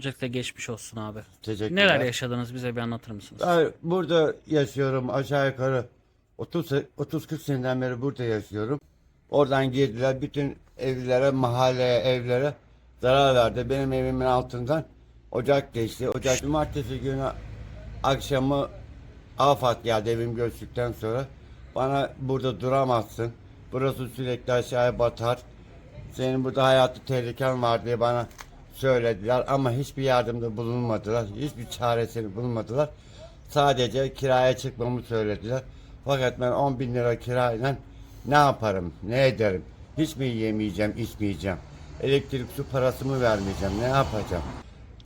Öncelikle geçmiş olsun abi. Teşekkürler. Neler yaşadınız bize bir anlatır mısınız? Ben burada yaşıyorum aşağı yukarı 30 30-40 seneden beri burada yaşıyorum. Oradan girdiler bütün evlere, mahalleye, evlere zarar verdi. Benim evimin altından ocak geçti. Ocak cumartesi günü akşamı afat geldi evim göçtükten sonra. Bana burada duramazsın. Burası sürekli aşağıya batar. Senin burada hayatı tehliken var diye bana söylediler ama hiçbir yardımda bulunmadılar. Hiçbir çaresini bulmadılar. Sadece kiraya çıkmamı söylediler. Fakat ben 10 bin lira kirayla ne yaparım, ne ederim? Hiç mi yemeyeceğim, içmeyeceğim? Elektrik su parasımı vermeyeceğim, ne yapacağım?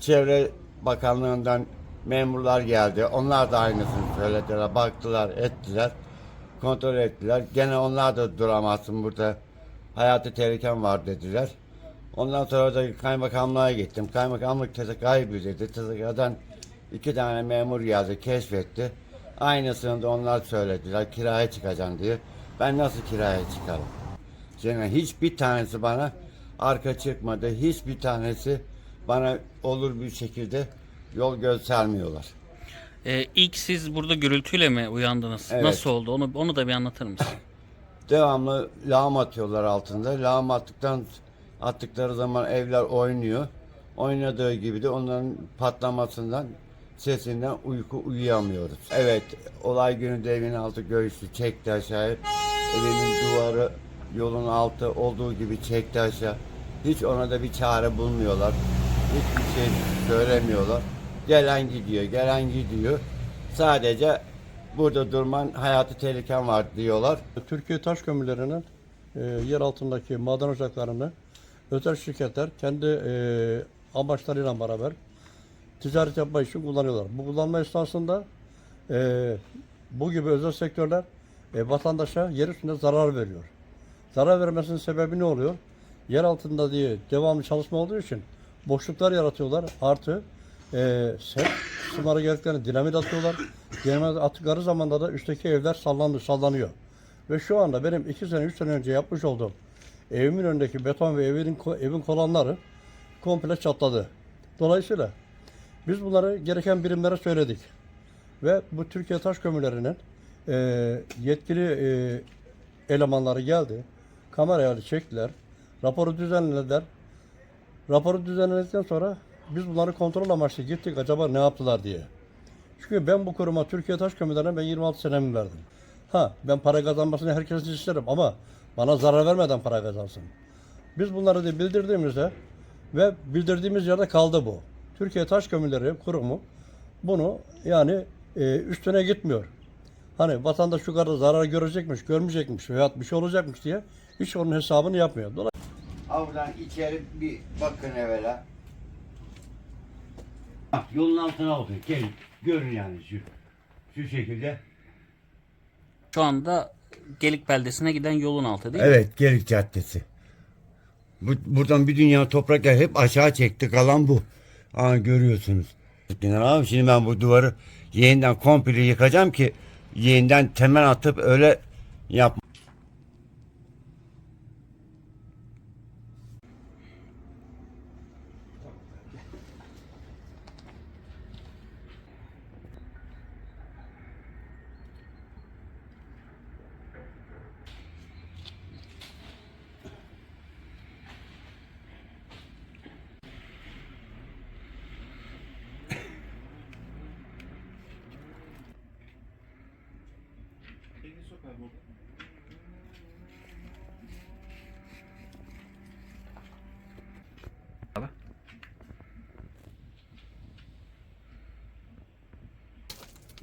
Çevre Bakanlığından memurlar geldi. Onlar da aynısını söylediler. Baktılar, ettiler. Kontrol ettiler. Gene onlar da duramazsın burada. Hayatı tehliken var dediler. Ondan sonra da kaymakamlığa gittim. Kaymakamlık TSK'yı bildirdi. TSK'dan iki tane memur geldi, keşfetti. Aynısını da onlar söylediler. Kiraya çıkacaksın diye. Ben nasıl kiraya çıkarım? Şimdi hiçbir tanesi bana arka çıkmadı. Hiçbir tanesi bana olur bir şekilde yol göstermiyorlar. Ee, ilk siz burada gürültüyle mi uyandınız? Evet. Nasıl oldu? Onu onu da bir anlatır mısın? Devamlı lağım atıyorlar altında. Lağım attıktan attıkları zaman evler oynuyor. Oynadığı gibi de onların patlamasından sesinden uyku uyuyamıyoruz. Evet olay günü de evin altı göğüslü çekti aşağı. Evimin duvarı yolun altı olduğu gibi çekti aşağı. Hiç ona da bir çare bulmuyorlar. Hiçbir şey söylemiyorlar. Gelen gidiyor, gelen gidiyor. Sadece burada durman hayatı tehliken var diyorlar. Türkiye Taş Kömürleri'nin e, yer altındaki maden ocaklarını özel şirketler kendi e, amaçlarıyla beraber ticaret yapmak için kullanıyorlar. Bu kullanma esnasında e, bu gibi özel sektörler e, vatandaşa yer üstünde zarar veriyor. Zarar vermesinin sebebi ne oluyor? Yer altında diye devamlı çalışma olduğu için boşluklar yaratıyorlar. Artı e, set kısımlara geldiklerini dinamit atıyorlar. Dinamit attıkları zamanda da üstteki evler sallanıyor, sallanıyor. Ve şu anda benim iki sene, üç sene önce yapmış olduğum evimin önündeki beton ve evin, evin kolonları komple çatladı. Dolayısıyla biz bunları gereken birimlere söyledik. Ve bu Türkiye Taş Kömürleri'nin e, yetkili e, elemanları geldi. Kamerayla çektiler. Raporu düzenlediler. Raporu düzenledikten sonra biz bunları kontrol amaçlı gittik acaba ne yaptılar diye. Çünkü ben bu kuruma Türkiye Taş Kömürleri'ne ben 26 senemi verdim. Ha ben para kazanmasını herkesin isterim ama bana zarar vermeden para kazansın. Biz bunları da bildirdiğimizde ve bildirdiğimiz yerde kaldı bu. Türkiye Taş Kömürleri Kurumu bunu yani e, üstüne gitmiyor. Hani vatandaş şu kadar zarar görecekmiş, görmeyecekmiş veya bir şey olacakmış diye hiç onun hesabını yapmıyor. Dolayısıyla Avdan içeri bir bakın evvela. Bak yolun altına bakın. Gelin. Görün yani şu. Şu şekilde. Şu anda Gelik beldesine giden yolun altı değil mi? Evet Gelik Caddesi. Bu, buradan bir dünya toprak yer hep aşağı çekti kalan bu. Aa görüyorsunuz. General abi şimdi ben bu duvarı yeniden komple yıkacağım ki yeniden temel atıp öyle yap.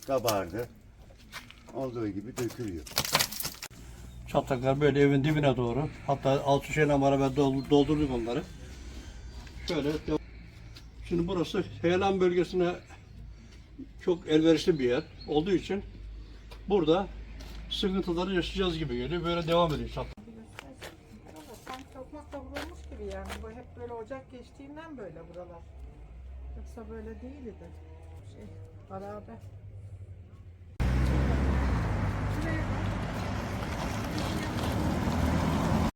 Kabardı. Olduğu gibi dökülüyor. çatlaklar böyle evin dibine doğru. Hatta altı şeyle beraber dol- doldurduk onları. Şöyle. dev- Şimdi burası heyelan bölgesine çok elverişli bir yer olduğu için burada sıkıntıları yaşayacağız gibi geliyor. Böyle devam ediyor inşallah. Sanki tokmak kavrulmuş gibi yani. Bu hep böyle ocak geçtiğinden böyle buralar. Yoksa böyle değildi. Şey, harabe.